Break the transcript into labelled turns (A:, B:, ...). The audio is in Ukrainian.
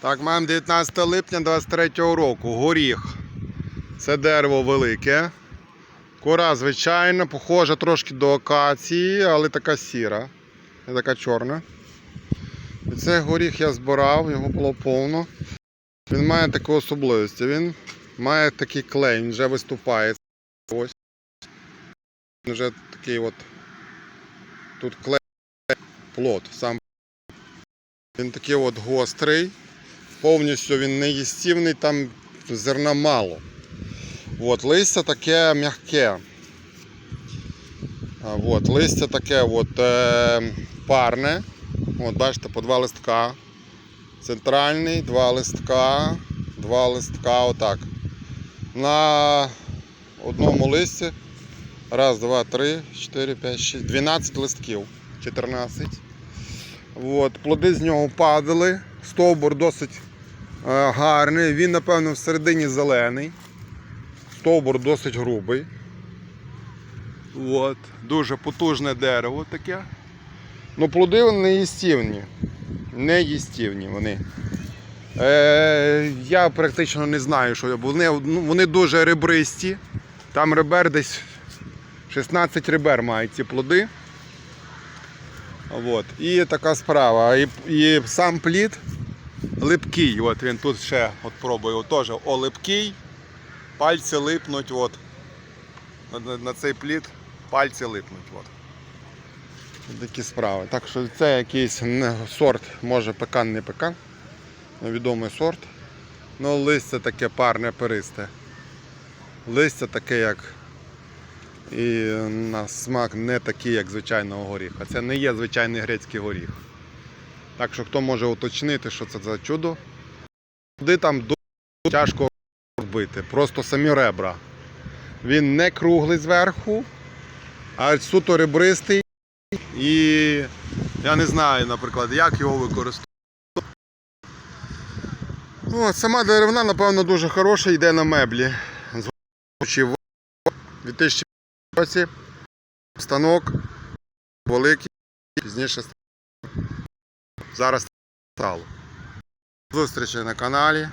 A: Так, маємо 19 липня 23 року. Горіх. Це дерево велике. Кора, звичайна, похожа трошки до акації, але така сіра, не така чорна. І цей горіх я збирав, його було повно. Він має таку особливість. Він має такий клей, він вже виступає. Ось. Він вже такий от. Тут клей плод. Сам. Він такий от гострий. Повністю він не їстівний, там зерна мало. От, листя таке м'яке. От, листя таке от, е, парне. От, бачите, по два листка. Центральний, два листка, два листка, отак. На одному листі. Раз, два, три, чотири, п'ять, шість, 12 листків. 14. От, плоди з нього падали. Стовбур досить е, гарний. Він, напевно, всередині зелений. Стовбур досить грубий. От, дуже потужне дерево таке. Ну, плоди вони не їстівні. Не їстівні вони. Е, я практично не знаю, що вони, ну, вони дуже ребристі. Там ребер десь 16 ребер мають ці плоди. От. І така справа. І, і сам плід липкий. От він тут ще от пробую, теж олипкий. Пальці липнуть. От. На, цей плід пальці липнуть. От. Такі справи. Так що це якийсь сорт, може пекан, не пекан. Невідомий сорт. Ну, листя таке парне перисте. Листя таке, як і на смак не такий, як звичайного горіха. Це не є звичайний грецький горіх. Так що хто може уточнити, що це за чудо. Туди там дуже тяжко вбити. Просто самі ребра. Він не круглий зверху, а суто ребристий. І я не знаю, наприклад, як його використовувати. Ну, сама деревина, напевно, дуже хороша, йде на меблі. З в 2000 році станок великий, пізніше. Зараз стало. Зустрічі на каналі.